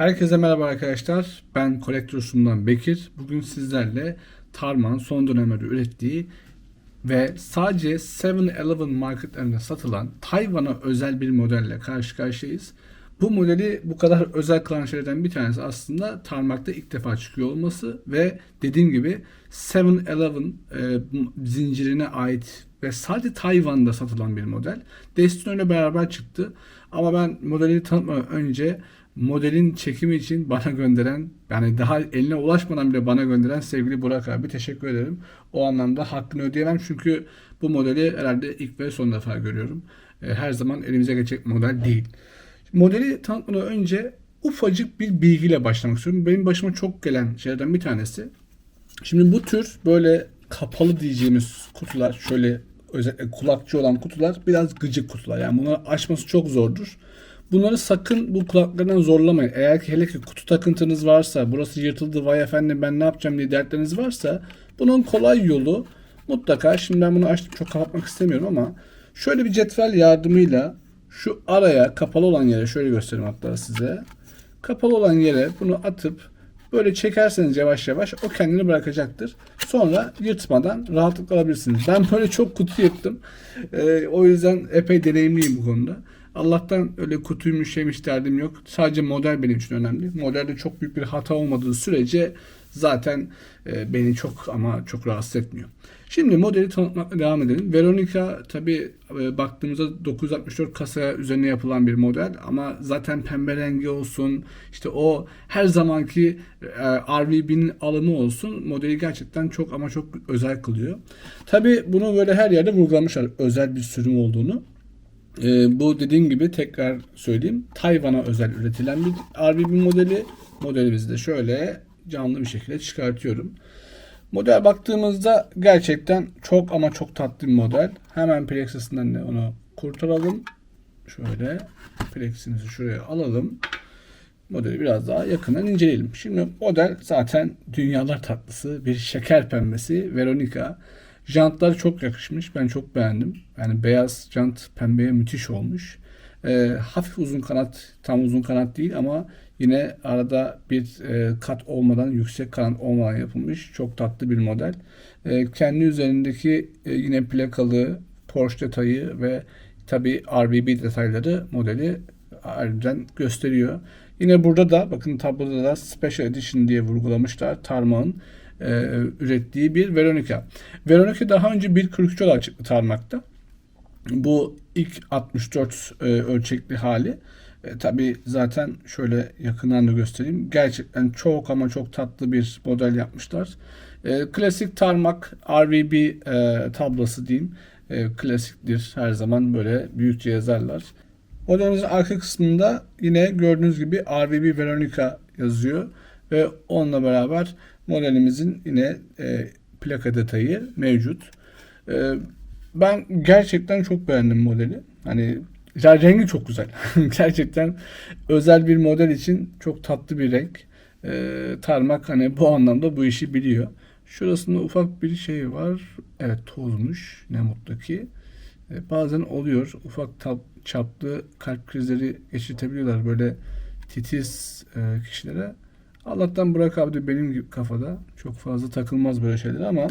Herkese merhaba arkadaşlar. Ben Kolektorsundan Bekir. Bugün sizlerle Tarman son dönemlerde ürettiği ve sadece 7-Eleven marketlerinde satılan Tayvan'a özel bir modelle karşı karşıyayız. Bu modeli bu kadar özel kılan şeylerden bir tanesi aslında Tarmak'ta ilk defa çıkıyor olması ve dediğim gibi 7-Eleven e, zincirine ait ve sadece Tayvan'da satılan bir model. Destino ile beraber çıktı. Ama ben modeli tanıtmadan önce modelin çekimi için bana gönderen yani daha eline ulaşmadan bile bana gönderen sevgili Burak abi teşekkür ederim. O anlamda hakkını ödeyemem çünkü bu modeli herhalde ilk ve son defa görüyorum. E, Her zaman elimize geçecek model değil. Modeli tanıtmadan önce ufacık bir bilgiyle başlamak istiyorum. Benim başıma çok gelen şeylerden bir tanesi. Şimdi bu tür böyle kapalı diyeceğimiz kutular şöyle özellikle kulakçı olan kutular biraz gıcık kutular. Yani bunları açması çok zordur. Bunları sakın bu kulaklarından zorlamayın. Eğer ki hele ki kutu takıntınız varsa, burası yırtıldı vay efendim ben ne yapacağım diye dertleriniz varsa bunun kolay yolu mutlaka şimdi ben bunu açtım çok kapatmak istemiyorum ama şöyle bir cetvel yardımıyla şu araya kapalı olan yere şöyle göstereyim hatta size. Kapalı olan yere bunu atıp böyle çekerseniz yavaş yavaş o kendini bırakacaktır. Sonra yırtmadan rahatlıkla alabilirsiniz. Ben böyle çok kutu yırttım. Ee, o yüzden epey deneyimliyim bu konuda. Allah'tan öyle kutuymuş şeymiş derdim yok. Sadece model benim için önemli. Modelde çok büyük bir hata olmadığı sürece zaten e, beni çok ama çok rahatsız etmiyor. Şimdi modeli tanıtmakla devam edelim. Veronica tabi baktığımızda 964 kasa üzerine yapılan bir model ama zaten pembe rengi olsun işte o her zamanki e, RVB'nin alımı olsun modeli gerçekten çok ama çok özel kılıyor. Tabi bunu böyle her yerde vurgulamışlar özel bir sürüm olduğunu. Ee, bu dediğim gibi tekrar söyleyeyim. Tayvan'a özel üretilen bir RVB modeli. Modelimizi de şöyle canlı bir şekilde çıkartıyorum. Model baktığımızda gerçekten çok ama çok tatlı bir model. Hemen plexusundan da onu kurtaralım. Şöyle pleximizi şuraya alalım. Modeli biraz daha yakından inceleyelim. Şimdi model zaten dünyalar tatlısı bir şeker pembesi Veronica. Jantlar çok yakışmış. Ben çok beğendim. Yani beyaz jant pembeye müthiş olmuş. Ee, hafif uzun kanat, tam uzun kanat değil ama yine arada bir e, kat olmadan, yüksek kanat olmadan yapılmış. Çok tatlı bir model. Ee, kendi üzerindeki e, yine plakalı Porsche detayı ve tabi RBB detayları modeli harbiden gösteriyor. Yine burada da bakın tabloda da Special Edition diye vurgulamışlar. Tarmağın e, ürettiği bir Veronica. Veronica daha önce 1.43 olarak çıktı Tarmak'ta. Bu ilk 64 e, ölçekli hali. E, Tabi zaten şöyle yakından da göstereyim. Gerçekten çok ama çok tatlı bir model yapmışlar. E, klasik tarmak RVB e, tablası diyeyim. E, klasiktir. Her zaman böyle büyükçe yazarlar. Modelimizin arka kısmında yine gördüğünüz gibi RVB Veronica yazıyor. Ve onunla beraber modelimizin yine e, plaka detayı mevcut. E, ben gerçekten çok beğendim modeli. Hani rengi çok güzel. gerçekten özel bir model için çok tatlı bir renk. E, tarmak hani bu anlamda bu işi biliyor. Şurasında ufak bir şey var. Evet tozmuş ne mutlu ki. E, bazen oluyor ufak tab- çaplı kalp krizleri geçirtebiliyorlar böyle titiz e, kişilere. Allah'tan Burak abi de benim gibi kafada çok fazla takılmaz böyle şeyler ama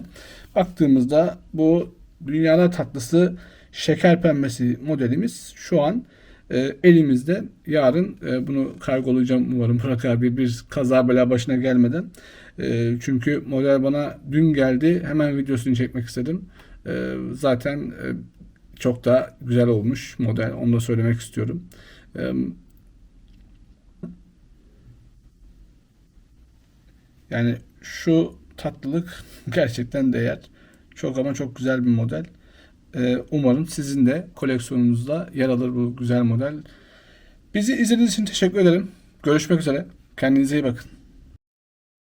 baktığımızda bu dünyada tatlısı şeker pembesi modelimiz şu an e, elimizde. Yarın e, bunu kargolayacağım umarım Burak abi bir kaza bela başına gelmeden. E, çünkü model bana dün geldi. Hemen videosunu çekmek istedim. E, zaten e, çok da güzel olmuş model. Onu da söylemek istiyorum. E, Yani şu tatlılık gerçekten değer. Çok ama çok güzel bir model. Ee, umarım sizin de koleksiyonunuzda yer alır bu güzel model. Bizi izlediğiniz için teşekkür ederim. Görüşmek üzere. Kendinize iyi bakın.